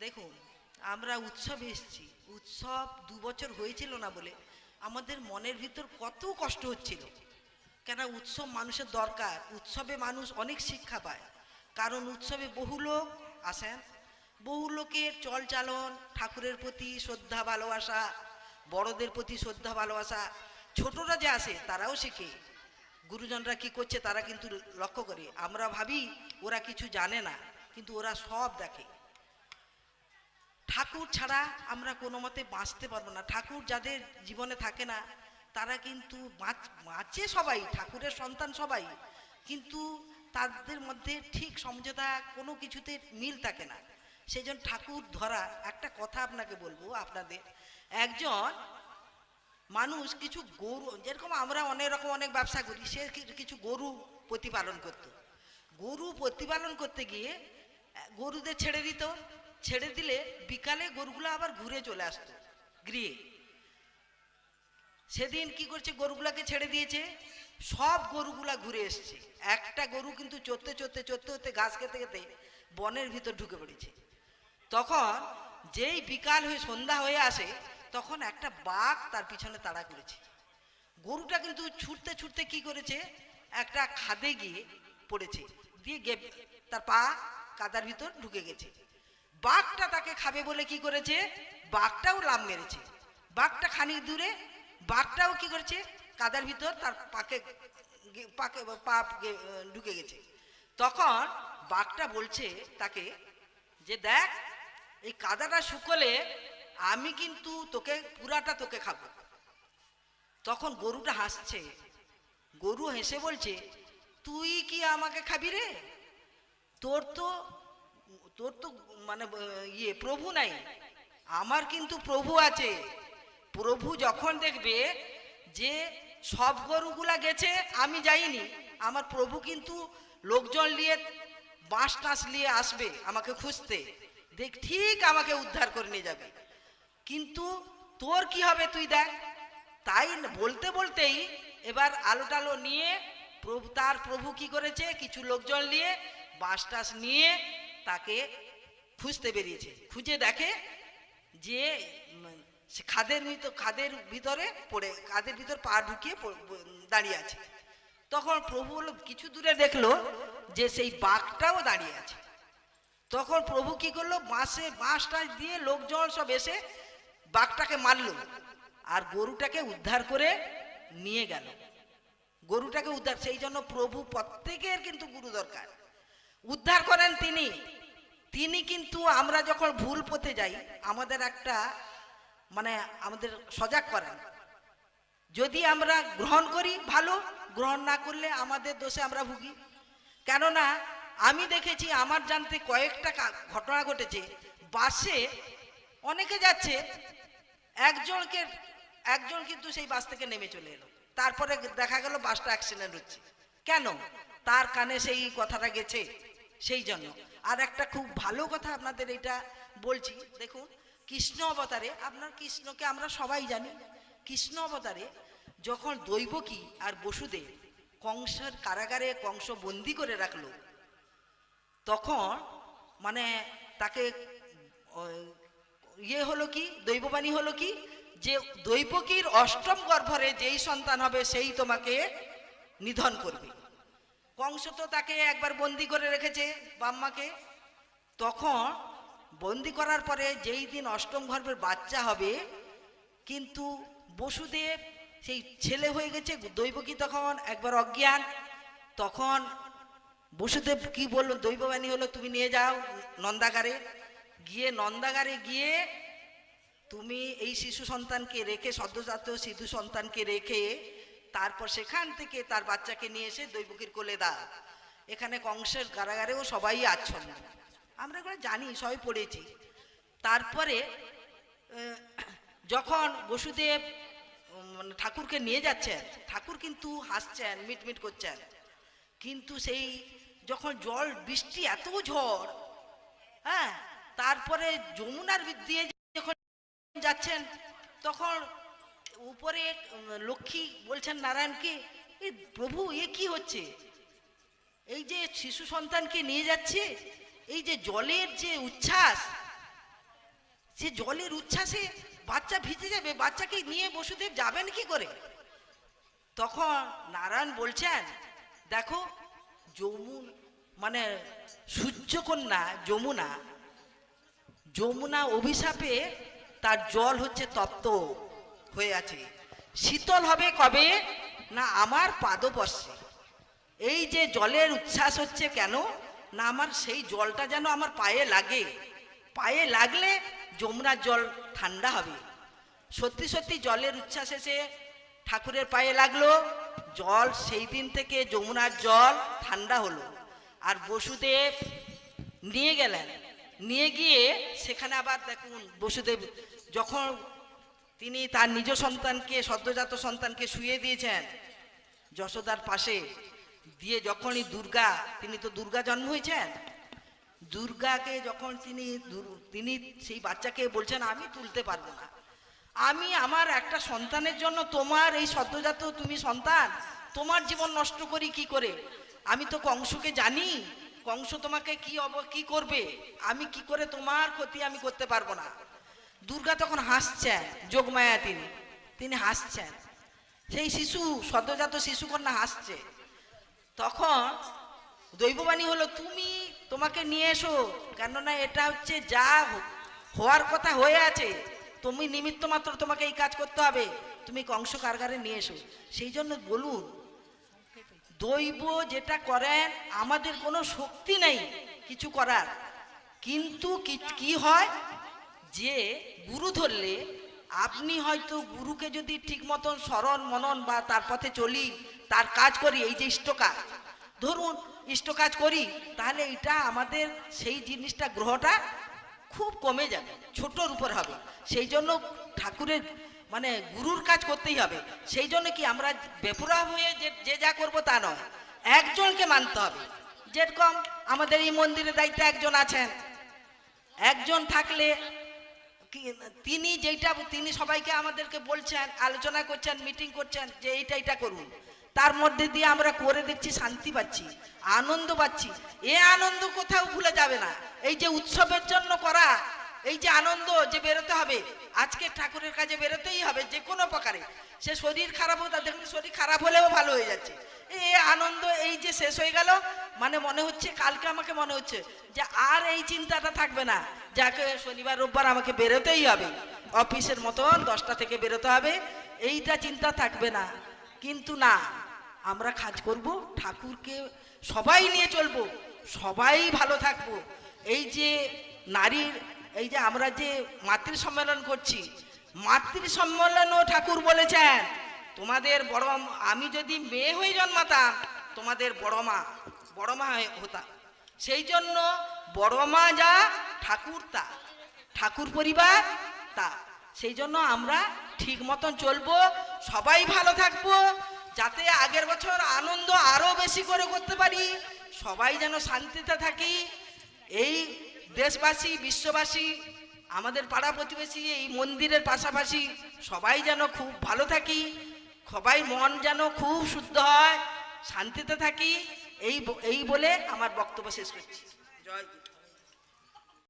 দেখুন, আমরা উৎসবে এসেছি। উৎসব দু বছর হয়েছিল না বলে আমাদের মনের ভিতর কত কষ্ট হচ্ছিল। কেন উৎসব মানুষের দরকার, উৎসবে মানুষ অনেক শিক্ষা পায়। কারণ উৎসবে বহু লোক আসেন, বহু লোকের চলচালন, ঠাকুরের প্রতি শ্রদ্ধা, ভালোবাসা, বড়দের প্রতি শ্রদ্ধা, ভালোবাসা। ছোটরা যে আসে, তারাও শেখে। গুরুজনরা কি করছে, তারা কিন্তু লক্ষ্য করে। আমরা ভাবি, ওরা কিছু জানে না, কিন্তু ওরা সব দেখে। ঠাকুর ছাড়া আমরা কোনো মতে বাঁচতে পারব না। ঠাকুর যাদের জীবনে থাকে না, তারা কিন্তু বাঁচ- সবাই, ঠাকুরের সন্তান সবাই। কিন্তু তাদের মধ্যে ঠিক সমঝোতা কোনো কিছুতে মিল থাকে না। সেই জন্য ঠাকুর ধরা, একটা কথা আপনাকে বলব আপনাদের। একজন মানুষ কিছু গরু, যেরকম আমরা অনেক রকম অনেক ব্যবসা করি, সে কিছু গরু প্রতিপালন করত। গরু প্রতিপালন করতে গিয়ে, গরুদের ছেড়ে দিত ছেড়ে দিলে বিকালে গরুগুলো আবার ঘুরে চলে আসতো, গৃহে। সেদিন কি করছে, গরুগুলাকে ছেড়ে দিয়েছে, সব গরুগুলা ঘুরে এসছে। একটা গরু কিন্তু চড়তে চড়তে চড়তে চড়তে ঘাস খেতে খেতে বনের ভিতর ঢুকে পড়েছে। তখন যেই বিকাল হয়ে সন্ধ্যা হয়ে আসে, তখন একটা বাঘ তার পিছনে তাড়া করেছে। গরুটা কিন্তু ছুটতে ছুটতে কি করেছে, একটা খাদে গিয়ে পড়েছে, দিয়ে তার পা কাদার ভিতর ঢুকে গেছে। বাঘটা তাকে খাবে বলে কি করেছে? বাঘটাও লাভ মেরেছে। বাঘটা খানিক দূরে, বাঘটাও কি করেছে? কাদার ভিতর তার পাকে পাকে, পা ঢুকে গেছে। তখন বাঘটা বলছে তাকে যে, দেখ, এই কাদাটা শুকলে আমি কিন্তু তোকে, পুরাটা তোকে খাব। তখন গরুটা হাসছে। গরু হেসে বলছে, তুই কি আমাকে খাবি রে? তোর তো তোর তো মানে ইয়ে প্রভু নাই। আমার কিন্তু প্রভু আছে। প্রভু যখন দেখবে যে সব গরুগুলা গেছে, আমি যাইনি, আমার প্রভু কিন্তু লোকজন নিয়ে বাঁশ টাঁশ নিয়ে আসবে আমাকে খুঁজতে। দেখ, ঠিক আমাকে উদ্ধার করে নিয়ে যাবে। কিন্তু তোর কি হবে তুই দেখ। তাই বলতে বলতেই এবার আলো টালো নিয়ে প্রভু, তার প্রভু কি করেছে? কিছু লোকজন নিয়ে বাঁশ টাস নিয়ে তাকে খুঁজতে বেরিয়েছে। খুঁজে দেখে যে খাদের ভিতর খাদের ভিতরে পড়ে, খাদের ভিতর পা ঢুকিয়ে দাঁড়িয়ে আছে। তখন প্রভু কিছু দূরে দেখল যে সেই বাঘটাও দাঁড়িয়ে আছে। তখন প্রভু কি করল? বাঁশে বাঁশটা দিয়ে লোকজন সব এসে বাঘটাকে মারলো আর গরুটাকে উদ্ধার করে নিয়ে গেল। গরুটাকে উদ্ধার, সেই জন্য প্রভু প্রত্যেকের কিন্তু গুরু দরকার। উদ্ধার করেন তিনি। তিনি কিন্তু আমরা যখন ভুল পথে যাই, আমাদের একটা মানে আমাদের সজাগ করেন। যদি আমরা গ্রহণ করি ভালো, গ্রহণ না করলে আমাদের দোষে আমরা ভুগি। কেননা, আমি দেখেছি আমার জানতে কয়েকটা ঘটনা ঘটেছে। বাসে অনেকে যাচ্ছে, একজনকে, একজন কিন্তু সেই বাস থেকে নেমে চলে এলো। তারপরে দেখা গেল বাসটা অ্যাক্সিডেন্ট হচ্ছে। কেন? তার কানে সেই কথাটা গেছে। সেই জন্য। আর একটা খুব ভালো কথা আপনাদের এটা বলছি, দেখুন, কৃষ্ণ অবতারে, আপনার কৃষ্ণকে আমরা সবাই জানি, কৃষ্ণ অবতারে যখন দৈবকী আর বসুদেব কংসের কারাগারে কংস বন্দি করে রাখল, তখন মানে তাকে ইয়ে হলো কি, দৈববাণী হলো কি, যে দৈবকীর অষ্টম গর্ভরে যেই সন্তান হবে, সেই তোমাকে নিধন করবে। কংস তো তাকে একবার বন্দি করে রেখেছে বাম্মাকে। তখন বন্দি করার পরে যেই দিন অষ্টম গর্ভের বাচ্চা হবে, কিন্তু বসুদেব সেই ছেলে হয়ে গেছে, দৈবকী তখন একবার অজ্ঞান। তখন বসুদেব কি বলল, দৈববাণী হলো, তুমি নিয়ে যাও নন্দাগারে। গিয়ে নন্দাগারে গিয়ে তুমি এই শিশু সন্তানকে রেখে, সদ্যজাত শিশু সন্তানকে রেখে তারপর সেখান থেকে তার বাচ্চাকে নিয়ে এসে দৈবকীর কোলে দাও। এখানে কংসের কারাগারেও সবাই আচ্ছন্ন। আমরা এগুলো জানি, সবাই পড়েছি। তারপরে যখন বসুদেব মানে ঠাকুরকে নিয়ে যাচ্ছেন, ঠাকুর কিন্তু হাসছেন, মিটমিট করছেন। কিন্তু সেই যখন জল, বৃষ্টি, এত ঝড় হ্যাঁ তারপরে যমুনার দিয়ে যখন যাচ্ছেন, তখন উপরে লক্ষ্মী বলছেন নারায়ণকে, এ প্রভু, এ কি হচ্ছে? এই যে শিশু সন্তানকে নিয়ে যাচ্ছে, এই যে জলের যে উচ্ছ্বাস, সে জলের উচ্ছ্বাসে বাচ্চা ভিজে যাবে, বাচ্চাকে নিয়ে বসুদেব যাবেন কি করে? তখন নারায়ণ বলছেন, দেখো, যমুন মানে সূর্যকন্যা, যমুনা যমুনা অভিশাপে তার জল হচ্ছে তপ্ত। হয়ে আছে। শীতল হবে কবে? না আমার পাদপস্যে এই যে জলের উচ্ছ্বাস হচ্ছে কেন? না আমার সেই জলটা যেন আমার পায়ে লাগে। পায়ে লাগলে যমুনার জল ঠান্ডা হবে। সত্যি সত্যি জলের উচ্ছ্বাস এসে ঠাকুরের পায়ে লাগল। জল সেই দিন থেকে যমুনার জল ঠান্ডা হলো। আর বসুদেব নিয়ে গেলেন। নিয়ে গিয়ে সেখানে আবার দেখুন বসুদেব যখন তিনি তার নিজ সন্তানকে, সদ্যজাত সন্তানকে শুয়ে দিয়েছেন। যশোদার পাশে দিয়ে যখনই দুর্গা, তিনি তো দুর্গা জন্ম হয়েছেন? দুর্গাকে যখন তিনি তিনি সেই বাচ্চাকে বলছেন, আমি তুলতে পারব না। আমি আমার একটা সন্তানের জন্য তোমার এই সদ্যজাত তুমি সন্তান, তোমার জীবন নষ্ট করি কি করে? আমি তো কংসকে জানি, কংস তোমাকে কি অব, কি করবে? আমি কি করে তোমার ক্ষতি আমি করতে পারব না? দুর্গা তখন হাসছেন, যোগমায়া তিনি তিনি হাসছেন। সেই শিশু, সদ্যজাত শিশুকন্যা হাসছে। তখন দৈববাণী হলো, তুমি তোমাকে নিয়ে এসো, কেননা এটা হচ্ছে যা হওয়ার কথা হয়ে আছে। তুমি নিমিত্ত মাত্র তোমাকে এই কাজ করতে হবে। তুমি কংস কারগারে নিয়ে এসো। সেই জন্য বলুন, দৈব যেটা করেন, আমাদের কোনো শক্তি নেই কিছু করার। কিন্তু কি হয়? যে গুরু ধরলে, আপনি হয়তো গুরুকে যদি ঠিক মতন স্মরণ, মনন বা তার পথে চলি, তার কাজ করি, এই যে ইষ্ট কাজ ধরুন ইষ্ট কাজ করি, তাহলে এটা আমাদের সেই জিনিসটা, গ্রহটা খুব কমে যাবে, ছোটোর উপর হবে। সেই জন্য ঠাকুরের মানে গুরুর কাজ করতেই হবে। সেই জন্য কি আমরা বেপুরা হয়ে যে যে যা করব তা নয়, একজনকে মানতে হবে। যেরকম আমাদের এই মন্দিরের দায়িত্বে একজন আছেন। একজন থাকলে তিনি যেইটা, তিনি সবাইকে আমাদেরকে বলছেন, আলোচনা করছেন মিটিং করছেন যে এইটা এইটা করুন। তার মধ্যে দিয়ে আমরা করে দেখছি, শান্তি পাচ্ছি, আনন্দ পাচ্ছি। এ আনন্দ কোথাও ভুলে যাবে না। এই যে উৎসবের জন্য করা, এই যে আনন্দ যে বেরোতে হবে, আজকে ঠাকুরের কাজে বেরোতেই হবে যে কোনো প্রকারে। সে শরীর খারাপ হোক দেখুন শরীর খারাপ হলেও ভালো হয়ে যাচ্ছে। এই যে শেষ হয়ে গেল মানে মনে হচ্ছে কালকে আমাকে মনে হচ্ছে যে আর এই চিন্তাটা থাকবে না। যাকে, শনিবার, রোববার আমাকে বেরোতেই হবে। অফিসের মতন দশটা থেকে বেরোতে হবে। এইটা চিন্তা থাকবে না। কিন্তু না, আমরা কাজ করব, ঠাকুরকে সবাই নিয়ে চলবো, সবাই ভালো থাকব। এই যে নারীর, এই যে আমরা যে মাতৃ সম্মেলন করছি মাতৃ সম্মেলনও ঠাকুর বলেছেন, তোমাদের বড় আমি যদি মেয়ে হয়ে জন্মাতাম তোমাদের বড় মা বড় মা হতাম সেই জন্য বড় মা যা, ঠাকুর তা, ঠাকুর পরিবার তা। সেই জন্য আমরা ঠিক মতন চলবো, সবাই ভালো থাকব, যাতে আগের বছর আনন্দ আরও বেশি করে করতে পারি, সবাই যেন শান্তিতে থাকি। এই দেশবাসী, বিশ্ববাসী, আমাদের পাড়া প্রতিবেশী, এই মন্দিরের পাশাপাশি সবাই যেন খুব ভালো থাকি, সবাই মন যেন খুব শুদ্ধ হয়। শান্তিতে থাকি এই এই বলে আমার বক্তব্য শেষ করছি জয়।